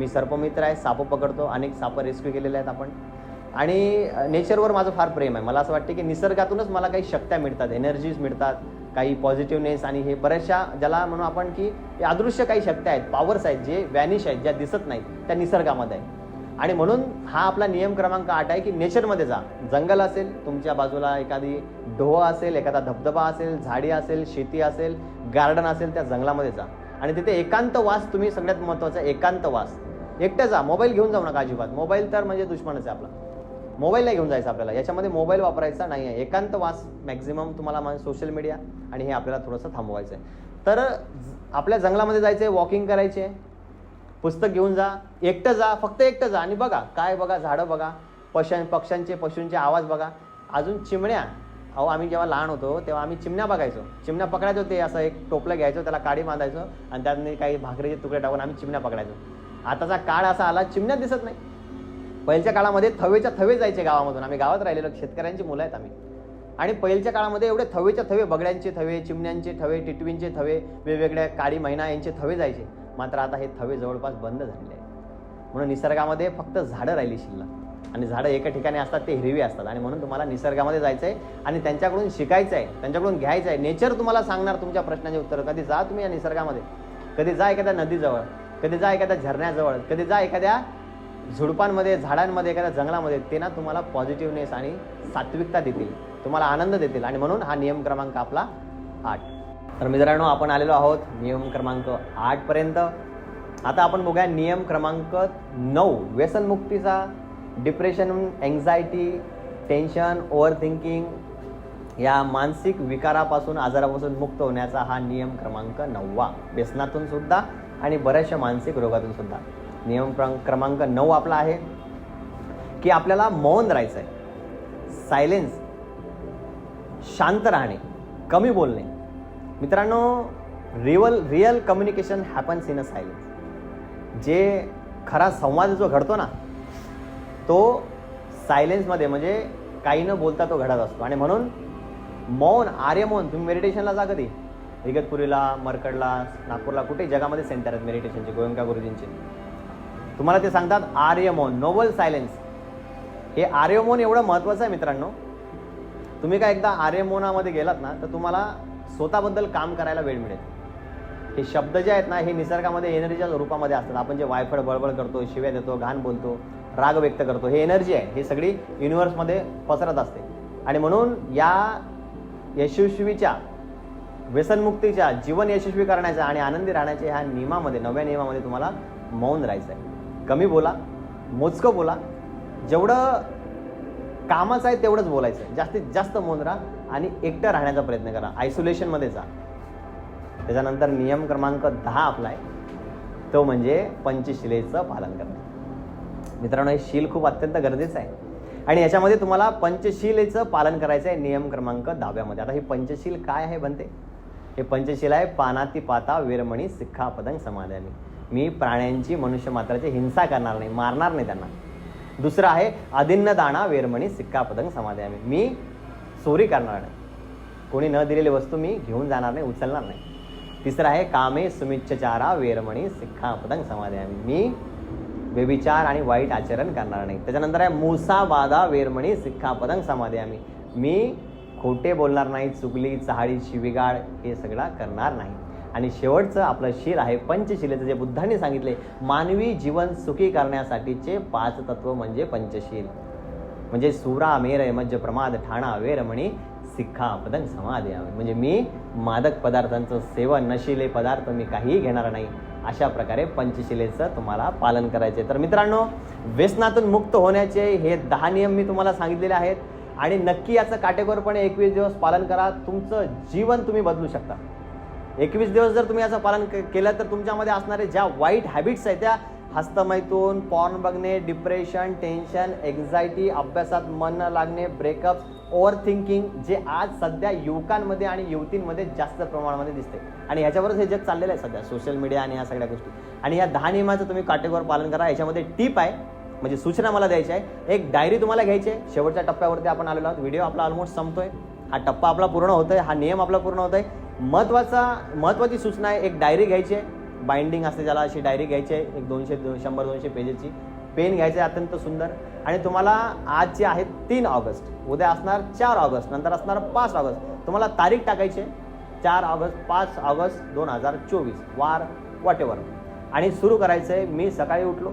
मी सर्पमित्र आहे सापं पकडतो अनेक सापं रेस्क्यू केलेले आहेत आपण. आणि नेचरवर माझं फार प्रेम आहे. मला असं वाटतं की निसर्गातूनच मला काही शक्त्या मिळतात एनर्जीज मिळतात काही पॉझिटिव्हनेस आणि हे बऱ्याचशा ज्याला म्हणू आपण की हे अदृश्य काही शक्त्या आहेत पॉवर्स आहेत जे व्हॅनिश आहेत ज्या दिसत नाहीत त्या निसर्गामध्ये आहे आणि म्हणून हा आपला नियम क्रमांक आठ आहे की नेचरमध्ये जा. जंगल असेल तुमच्या बाजूला एखादी डोह असेल एखादा धबधबा असेल झाडी असेल शेती असेल गार्डन असेल त्या जंगलामध्ये जा. आणि तिथे एकांत वास तुम्ही सगळ्यात महत्त्वाचा एकांत वास. एकटं जा मोबाईल घेऊन जाऊ नका अजिबात. मोबाईल तर म्हणजे दुश्मनच आहे आपला. मोबाईल नाही घेऊन जायचा आपल्याला. याच्यामध्ये मोबाईल वापरायचा नाही आहे. एकांत वास मॅक्झिमम तुम्हाला सोशल मीडिया आणि हे आपल्याला थोडंसं थांबवायचं आहे तर ज- आपल्या जंगलामध्ये जायचं आहे वॉकिंग करायचे. पुस्तक घेऊन जा. एकटं जा फक्त एकटं जा आणि बघा. काय बघा झाडं बघा. पशां पक्ष्यांचे पशूंचे आवाज बघा. अजून चिमण्या. अहो आम्ही जेव्हा लहान होतो तेव्हा आम्ही चिमण्या बघायचो. चिमण्या पकडायचो ते असं एक टोपलं घ्यायचो त्याला काडी बांधायचो आणि त्यातनी काही भाकरीचे तुकडे टाकून आम्ही चिमण्या पकडायचो. आताचा काळ असा आला चिमण्या दिसत नाही. पहिल्याच्या काळामध्ये थवेच्या थवे जायचे गावामधून. आम्ही गावात राहिलेलो शेतकऱ्यांची मुलं आहेत आम्ही. आणि पहिल्याच्या काळामध्ये एवढे थवेच्या थवे बगड्यांचे थवे चिमण्यांचे थवे टिटवींचे थवे वेगवेगळ्या काळी महिना यांचे थवे जायचे. मात्र आता हे थवे जवळपास बंद झालेले आहेत. म्हणून निसर्गामध्ये फक्त झाडं राहिली शिल्लक. आणि झाडं एका ठिकाणी असतात ते हिरवी असतात. आणि म्हणून तुम्हाला निसर्गामध्ये जायचं आहे आणि त्यांच्याकडून शिकायचं आहे त्यांच्याकडून घ्यायचं आहे नेचर तुम्हाला सांगणार तुमच्या प्रश्नांचे उत्तर. कधी जा तुम्ही या निसर्गामध्ये. कधी जा एखाद्या नदीजवळ. कधी जा एखाद्या झरण्याजवळ कधी जा एखाद्या झुडपांमध्ये झाडांमध्ये एखाद्या जंगलामध्ये ते ना तुम्हाला पॉझिटिव्हनेस आणि सात्विकता देतील. तुम्हाला आनंद देतील आणि म्हणून हा नियम क्रमांक आपला आठ. तर मित्रांनो आपण आलेलो आहोत नियम क्रमांक आठपर्यंत आता आपण बघूया नियम क्रमांक नऊ व्यसनमुक्तीचा depression anxiety tension over thinking या मानसिक विकारापासून आजारापासून मुक्त होण्याचा हा नियम क्रमांक नववा. व्यसनातून सुद्धा आणि बऱ्याचशा मानसिक रोगातून सुद्धा. नियम क्रमांक नऊ आपला आहे की आपल्याला मौन राहायचं आहे सायलेन्स शांत राहणे कमी बोलणे. मित्रांनो real real communication happens in a silence जे खरा संवाद जो घडतो ना तो सायलेन्समध्ये म्हणजे काही न बोलता तो घडत असतो. आणि म्हणून मौन आर्यमौन तुम्ही मेडिटेशनला जा कधी? इगतपुरीला मरकडला नागपूरला कुठे जगामध्ये सेंटर आहेत मेडिटेशनचे गोयंका गुरुजींचे. तुम्हाला ते सांगतात आर्यमोन नोबल सायलेन्स हे आर्यमोन एवढं महत्त्वाचं आहे मित्रांनो. तुम्ही काय एकदा आर्यमोनामध्ये गेलात ना तर तुम्हाला स्वतःबद्दल काम करायला वेळ मिळेल. हे शब्द जे आहेत ना हे निसर्गामध्ये एनर्जीच्या रूपामध्ये असतात. आपण जे वायफळ बळबळ करतो शिव्या देतो घाण बोलतो राग व्यक्त करतो हे एनर्जी आहे. हे सगळी युनिवर्समध्ये पसरत असते. आणि म्हणून या यशस्वीच्या व्यसनमुक्तीच्या जीवन यशस्वी करण्याच्या आणि आनंदी राहण्याच्या ह्या नियमामध्ये नव्या नियमामध्ये तुम्हाला मौन राहायचं आहे कमी बोला मोजकं बोला. जेवढं कामाचं आहे तेवढंच बोलायचं आहे जास्तीत जास्त मौन राहा आणि एकटं राहण्याचा प्रयत्न करा. आयसोलेशनमध्ये जा. त्याच्यानंतर नियम क्रमांक दहा आपला आहे. तो म्हणजे पंचशिलेचं पालन करणे. मित्रांनो हे शील खूप अत्यंत गरजेचं आहे. आणि याच्यामध्ये तुम्हाला पंचशिलेचं पालन करायचं आहे नियम क्रमांक दहाव्यामध्ये. आता ही पंचशील काय आहे बनते? हे पंचशील आहे पानाती पाता वेरमणी सिक्खा पदंग समाधानी. मी प्राण्यांची मनुष्य मात्राची हिंसा करणार नाही मारणार नाही त्यांना. दुसरं आहे अदिन्न दाणा वेरमणी सिक्का पदंग समाधानी. मी चोरी करणार नाही. कोणी न दिलेली वस्तू मी घेऊन जाणार नाही उचलणार नाही. तिसरं आहे कामे सुमिच्छचारा वेरमणी सिक्खा पदंग समाधानी. मी व्यभिचार आणि वाईट आचरण करणार नाही. त्याच्यानंतर आहे मुसा बाधा वेरमणी सिख्खा पदंग समाधानी. मी खोटे बोलणार नाही चुगली चहाळी शिविगाळ हे सगळं करणार नाही. आणि शेवटचं आपलं शील आहे पंचशिलेचं जे बुद्धांनी सांगितले मानवी जीवन सुखी करण्यासाठीचे पाच तत्व म्हणजे पंचशील. म्हणजे सुरा मेर मज्ज प्रमाद ठाणा वेरमणी सिक्खा पदन समाधी आम्ही म्हणजे मी मादक पदार्थांचं सेवन नशिले पदार्थ मी काहीही घेणार नाही अशा प्रकारे पंचशिलेचं तुम्हाला पालन करायचे तर मित्रांनो व्यसनातून मुक्त होण्याचे हे दहा नियम मी तुम्हाला सांगितलेले आहेत. आणि नक्की याचं काटेकोरपणे एकवीस दिवस पालन करा. तुमचं जीवन तुम्ही बदलू शकता. एकवीस दिवस जर तुम्ही याचं पालन के- केलं तर तुमच्यामध्ये असणारे ज्या वाईट हॅबिट्स आहेत त्या हस्तमैथून पॉर्न बघणे डिप्रेशन टेन्शन एन्झायटी अभ्यासात मन न लागणे ब्रेकअप्स ओव्हर थिंकिंग जे आज सध्या युवकांमध्ये आणि युवतींमध्ये जास्त प्रमाणामध्ये दिसते. आणि ह्याच्यावरच हे जग चाललेलं आहे सध्या. सोशल मीडिया आणि या सगळ्या गोष्टी. आणि या दहा नियमाचं तुम्ही काटेकोर पालन करा. याच्यामध्ये टीप आहे म्हणजे सूचना मला द्यायची आहे. एक डायरी तुम्हाला घ्यायची आहे. शेवटच्या टप्प्यावरती आपण आलेलो आहोत. व्हिडिओ आपला ऑलमोस्ट संपतोय. हा टप्पा आपला पूर्ण होतोय. हा नियम आपला पूर्ण होतोय. महत्त्वाचा महत्वाची सूचना आहे. एक डायरी घ्यायची आहे. बाइंडिंग असते ज्याला अशी डायरी घ्यायची आहे. एक दोनशे दो शंभर दोनशे पेजेसची पेन घ्यायचे आहे अत्यंत सुंदर. आणि तुम्हाला आज जे आहे तीन ऑगस्ट. उद्या असणार चार ऑगस्ट. नंतर असणार पाच ऑगस्ट. तुम्हाला तारीख टाकायची आहे. चार ऑगस्ट पाच ऑगस्ट दोन हजार चोवीस. वार वॉट आणि सुरू करायचं आहे मी सकाळी उठलो.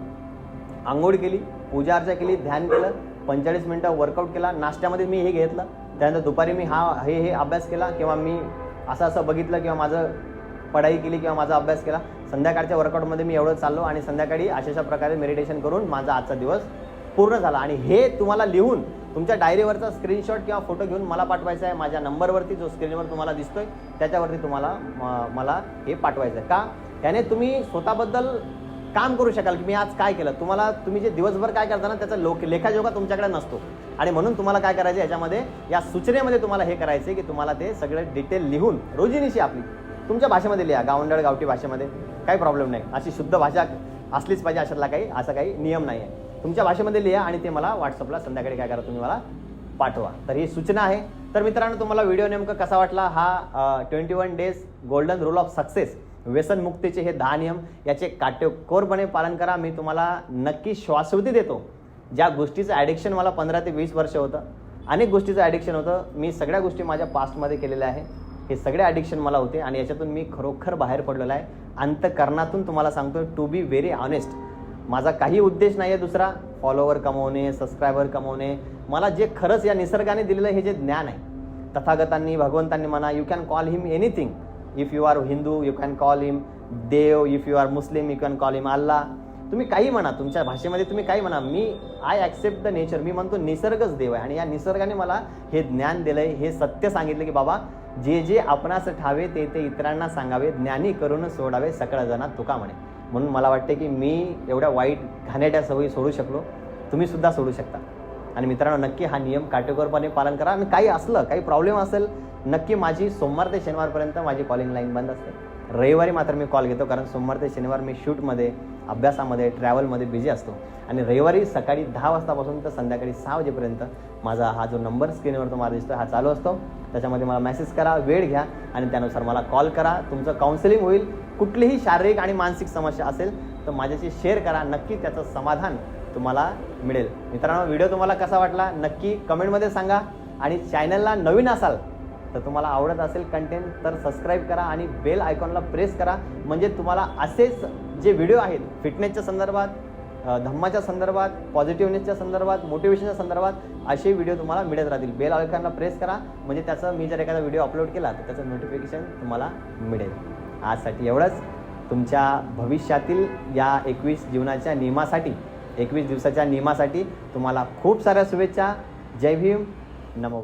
आंघोळ केली पूजा अर्चा केली ध्यान केलं पंचेचाळीस मिनटं वर्कआउट केला नाश्त्यामध्ये मी हे घेतलं. त्यानंतर दुपारी मी हा हे हे अभ्यास केला किंवा मी असं असं बघितलं किंवा माझं पढाई केली किंवा माझा अभ्यास केला. संध्याकाळच्या वर्कआउटमध्ये मी एवढं चाललो आणि संध्याकाळी अशा प्रकारे मेडिटेशन करून माझा आजचा दिवस पूर्ण झाला. आणि हे तुम्हाला लिहून तुमच्या डायरीवरचा स्क्रीनशॉट किंवा फोटो घेऊन मला पाठवायचा आहे. माझ्या नंबरवरती जो स्क्रीनवर तुम्हाला दिसतोय त्याच्यावरती तुम्हाला म- मला हे पाठवायचं आहे. का? त्याने तुम्ही स्वतःबद्दल काम करू शकाल की मी आज काय केलं? तुम्हाला तुम्ही जे दिवसभर काय करता ना त्याचा लोक लेखाजोखा तुमच्याकडे नसतो. आणि म्हणून तुम्हाला काय करायचं याच्यामध्ये या सूचनेमध्ये तुम्हाला हे करायचं की तुम्हाला ते सगळं डिटेल लिहून रोजीनिशी आपली तुमच्या भाषेमध्ये लिहा गावंडळ गावठी भाषेमध्ये. काही प्रॉब्लेम नाही. अशी शुद्ध भाषा असलीच पाहिजे अशातला काही असा काही नियम नाही आहे. तुमच्या भाषेमध्ये लिहा आणि ते मला व्हॉट्सअपला संध्याकाळी काय करा तुम्ही मला पाठवा. तर ही सूचना आहे. तर मित्रांनो तुम्हाला व्हिडिओ नेमकं कसा वाटला? हा twenty one days golden rule of success व्यसनमुक्तीचे हे दहा नियम याचे काटेकोरपणे पालन करा. मी तुम्हाला नक्की श्वासवती देतो. ज्या गोष्टीचं ॲडिक्शन मला पंधरा ते वीस वर्ष होतं अनेक गोष्टीचं ॲडिक्शन होतं. मी सगळ्या गोष्टी माझ्या पास्टमध्ये केलेल्या आहे. हे सगळे ॲडिक्शन मला होते आणि याच्यातून मी खरोखर बाहेर पडलेलो आहे. अंतकरणातून तुम्हाला सांगतो टू बी व्हेरी ऑनेस्ट माझा काही उद्देश नाही आहे दुसरा. फॉलोवर कमवणे सबस्क्रायबर कमवणे. मला जे खरंच या निसर्गाने दिलेलं हे जे ज्ञान आहे. तथागतांनी भगवंतांनी म्हणा you can call him anything if you are Hindu you can call him Dev if you are Muslim you can call him Allah तुम्ही काही म्हणा तुमच्या भाषेमध्ये तुम्ही काही म्हणा. मी आय ॲक्सेप्ट द नेचर मी म्हणतो निसर्गच देव आहे. आणि या निसर्गाने मला हे ज्ञान दिलंय हे सत्य सांगितलं की बाबा जे जे आपणास ठावे ते ते इतरांना सांगावे ज्ञानी करून सोडावे सकळ जणात तुका म्हणे. म्हणून मला वाटते की मी एवढ्या वाईट घाणेट्या सवयी सोडू शकलो. तुम्ही सुद्धा सोडू शकता. आणि मित्रांनो नक्की हा नियम काटेकोरपणे पालन करा. आणि काही असलं काही प्रॉब्लेम असेल नक्की माझी सोमवार ते शनिवारपर्यंत माझी कॉलिंग लाईन बंद असते. रविवारी मात्र मी कॉल घेतो कारण सोमवार ते शनिवार मी शूटमध्ये अभ्यासामध्ये ट्रॅव्हलमध्ये बिझी असतो. आणि रविवारी सकाळी दहा वाजतापासून तर संध्याकाळी सहा वाजेपर्यंत माझा हा जो नंबर स्क्रीनवर तुम्हाला दिसतो हा चालू असतो. त्याच्यामध्ये मला मेसेज करा वेळ घ्या आणि त्यानुसार मला कॉल करा. तुमचं काउन्सिलिंग होईल. कुठलीही शारीरिक आणि मानसिक समस्या असेल तर माझ्याशी शेअर करा. नक्की त्याचं समाधान तुम्हाला मिळेल. मित्रांनो व्हिडिओ तुम्हाला कसा वाटला नक्की कमेंटमध्ये सांगा. आणि चॅनलला नवीन असाल तर तुम्हाला आवडत असेल कंटेंट तर सबस्क्राईब करा आणि बेल आयकॉनला प्रेस करा. म्हणजे तुम्हाला असेच जे व्हिडिओ आहेत फिटनेसच्या संदर्भात धम्माच्या संदर्भात पॉझिटिव्हनेसच्या संदर्भात मोटिवेशनच्या संदर्भात असे व्हिडिओ तुम्हाला मिळत राहतील. बेल आयकॉनला प्रेस करा. म्हणजे त्याचं मी जर एखादा व्हिडिओ अपलोड केला तर त्याचं नोटिफिकेशन तुम्हाला मिळेल. आजसाठी एवढंच. तुमच्या भविष्यातील या एकवीस जीवनाच्या नियमासाठी एकवीस दिवसाच्या नियमासाठी तुम्हाला खूप साऱ्या शुभेच्छा. जय भीम. नमो